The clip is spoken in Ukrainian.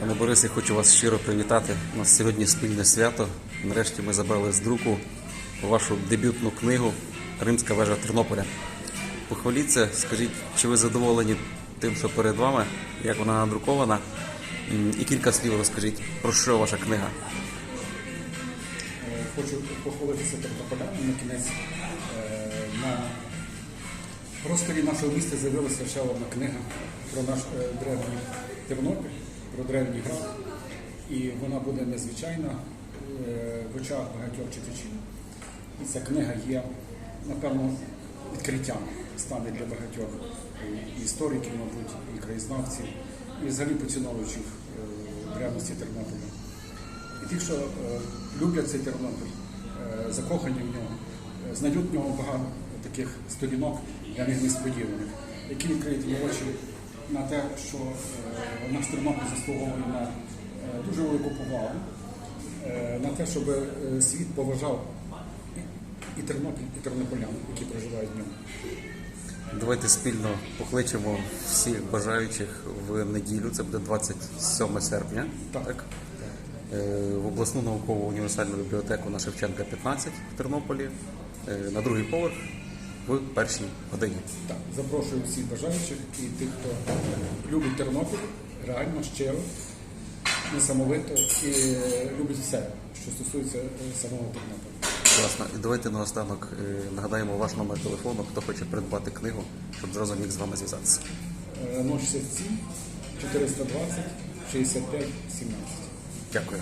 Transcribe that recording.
Пане Борисе, хочу вас щиро привітати. У нас сьогодні спільне свято. Нарешті ми забрали з друку вашу дебютну книгу Римська вежа Тернополя. Похваліться, скажіть, чи ви задоволені тим, що перед вами, як вона надрукована? І кілька слів розкажіть, про що ваша книга? Е, Хочу похвалитися тернополянам на кінець. Е, На просторі нашого міста з'явилася ще одна книга про наш е, древній Тернопіль, про древній град. І вона буде незвичайна е, в очах багатьох читачів. І ця книга є, напевно, відкриттям стане для багатьох істориків, мабуть, і краєзнавців, і взагалі поціновувачів е, древності Тернополя. І ті, що е, люблять цей Тернопіль, закохані в нього, знайдуть в нього багато таких сторінок для них несподіваних, які відкриють їм очі на те, що е, наш Тернопіль заслуговує на е, дуже велику повагу, е, на те, щоб світ поважав і, Тернопіль, і тернополян, які проживають в ньому. Давайте спільно покличемо всіх бажаючих в неділю, це буде 27 серпня. Так. Е, в обласну наукову універсальну бібліотеку на Шевченка 15 в Тернополі на другий поверх в першій годині. Так, запрошую всіх бажаючих і тих, хто любить Тернопіль, реально щиро, несамовито і е, любить все, що стосується е, самого Тернополя. Класно. І давайте наостанок е, нагадаємо ваш номер телефону, хто хоче придбати книгу, щоб зразу міг з вами зв'язатися. Е, 067 420 65 17. Дякую.